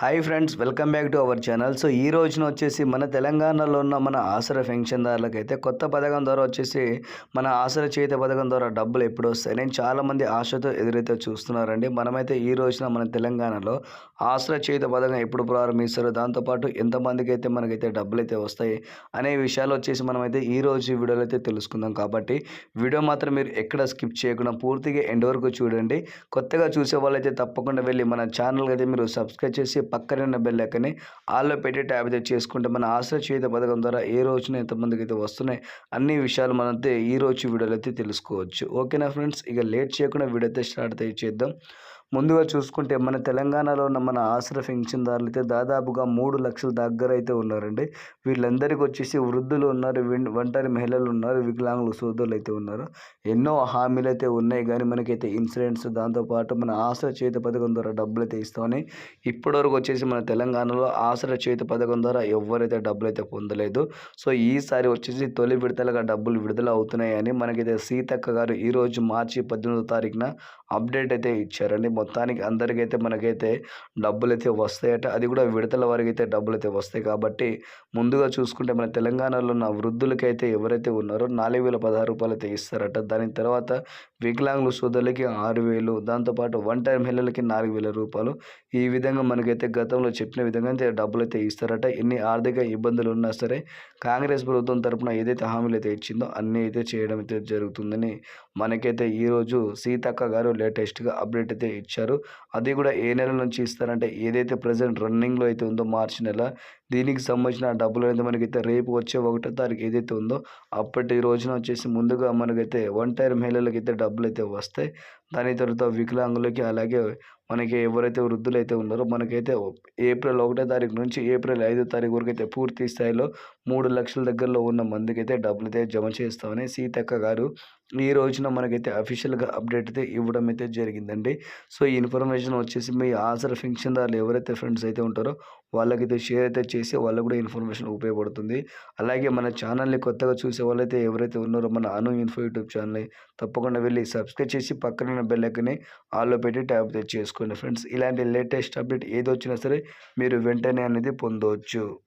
Hi friends welcome back to our channel. So ఈ రోజున వచ్చేసి మన తెలంగాణలో ఉన్న మన ఆసరా పెన్షన్దారులకు అయితే కొత్త పథకం ద్వారా వచ్చేసి మన ఆసరా చేత పథకం ద్వారా డబ్బులు ఎప్పుడు వస్తాయి? నేను చాలామంది ఆశతో ఎదురైతే చూస్తున్నారండి. మనమైతే ఈ రోజున మన తెలంగాణలో ఆసరా చేత పథకం ఎప్పుడు ప్రారంభిస్తారో దాంతోపాటు ఎంతమందికి అయితే మనకైతే డబ్బులు అయితే వస్తాయి అనే విషయాలు వచ్చేసి మనమైతే ఈ రోజు వీడియోలో అయితే తెలుసుకుందాం. కాబట్టి వీడియో మాత్రం మీరు ఎక్కడ స్కిప్ చేయకుండా పూర్తిగా ఎండ్ వరకు చూడండి. కొత్తగా చూసే వాళ్ళైతే తప్పకుండా వెళ్ళి మన ఛానల్కి అయితే మీరు సబ్స్క్రైబ్ చేసి పక్కనే ఉన్న బెల్ లెక్కని ఆల్లో పెట్టి ట్యాబ్ అయితే చేసుకుంటే మన ఆశ్రయ చేత పథకం ద్వారా ఏ రోజున ఎంతమందికి అయితే వస్తున్నాయి అన్ని విషయాలు మనైతే ఈ రోజు వీడియోలో అయితే తెలుసుకోవచ్చు. ఓకేనా ఫ్రెండ్స్? ఇక లేట్ చేయకుండా వీడియో అయితే స్టార్ట్ అయితే చేద్దాం. ముందుగా చూసుకుంటే మన తెలంగాణలో ఉన్న మన ఆశ్రయ పెన్షన్దారులు అయితే దాదాపుగా మూడు లక్షల దగ్గర అయితే ఉన్నారండి. వీళ్ళందరికీ వచ్చేసి వృద్ధులు ఉన్నారు ఒంటరి మహిళలు ఉన్నారు వికలాంగులు సోదరులు అయితే ఉన్నారు. ఎన్నో హామీలు అయితే ఉన్నాయి. కానీ మనకైతే ఇన్సూరెన్స్ దాంతోపాటు మన ఆశ్రయ చేత పథకం ద్వారా డబ్బులు అయితే ఇస్తామని ఇప్పటివరకు వచ్చేసి మన తెలంగాణలో ఆశ్రయ చేత పథకం ద్వారా ఎవరైతే డబ్బులు అయితే పొందలేదు. సో ఈసారి వచ్చేసి తొలి విడతలుగా డబ్బులు విడుదల అవుతున్నాయని మనకైతే సీతక్క గారు ఈరోజు మార్చి పద్దెనిమిదో తారీఖున అప్డేట్ అయితే ఇచ్చారండి. మొత్తానికి అందరికైతే మనకైతే డబ్బులు అయితే వస్తాయట. అది కూడా విడతల వారికి అయితే డబ్బులు అయితే వస్తాయి కాబట్టి ముందుగా చూసుకుంటే మన తెలంగాణలో ఉన్న వృద్ధులకైతే ఎవరైతే ఉన్నారో నాలుగు వేల పదహారు రూపాయలు అయితే ఇస్తారట. దాని తర్వాత వికలాంగుల సోదరులకి ఆరు వేలు దాంతోపాటు వన్ టైం హెల్లలకి నాలుగు వేల రూపాయలు. ఈ విధంగా మనకైతే గతంలో చెప్పిన విధంగా అయితే డబ్బులు అయితే ఇస్తారట. ఎన్ని ఆర్థిక ఇబ్బందులు ఉన్నా సరే కాంగ్రెస్ ప్రభుత్వం తరపున ఏదైతే హామీలు అయితే ఇచ్చిందో అన్నీ అయితే చేయడం అయితే జరుగుతుందని మనకైతే ఈరోజు సీతక్క గారు లేటెస్ట్గా అప్డేట్ అయితే ఇచ్చారు. ఇచ్చారు. అది కూడా ఏ నెల నుంచి ఇస్తారంటే ఏదైతే ప్రజెంట్ రన్నింగ్లో అయితే ఉందో మార్చి నెల దీనికి సంబంధించిన డబ్బులు అనేది మనకైతే రేపు వచ్చే ఒకటో తారీఖు ఏదైతే ఉందో అప్పటి రోజున వచ్చేసి ముందుగా మనకైతే వన్ టైర్ మహిళలకి అయితే డబ్బులు అయితే వస్తాయి. దాని తర్వాత వికలాంగులకి అలాగే మనకి ఎవరైతే వృద్ధులు అయితే ఉన్నారో మనకైతే ఏప్రిల్ ఒకటో తారీఖు నుంచి ఏప్రిల్ ఐదో తారీఖు వరకు అయితే పూర్తి స్థాయిలో మూడు లక్షల దగ్గరలో ఉన్న మందికి అయితే డబ్బులు అయితే జమ చేస్తామని సీతక్క గారు ఈ రోజున మనకైతే అఫీషియల్గా అప్డేట్ అయితే ఇవ్వడం అయితే జరిగిందండి. సో ఈ ఇన్ఫర్మేషన్ వచ్చేసి మీ ఆసర పెన్షన్దారులు ఎవరైతే ఫ్రెండ్స్ అయితే ఉంటారో వాళ్ళకైతే షేర్ అయితే చేసి వాళ్ళకు కూడా ఇన్ఫర్మేషన్ ఉపయోగపడుతుంది. అలాగే మన ఛానల్ని కొత్తగా చూసే వాళ్ళైతే ఎవరైతే ఉన్నారో మన అను ఇన్ఫో యూట్యూబ్ ఛానల్ని తప్పకుండా వెళ్ళి సబ్స్క్రైబ్ చేసి పక్కన ఉన్న ఆల్లో పెట్టి ట్యాప్ అయితే చేసుకోండి ఫ్రెండ్స్. ఇలాంటి లేటెస్ట్ అప్డేట్ ఏది వచ్చినా సరే మీరు వెంటనే అనేది పొందవచ్చు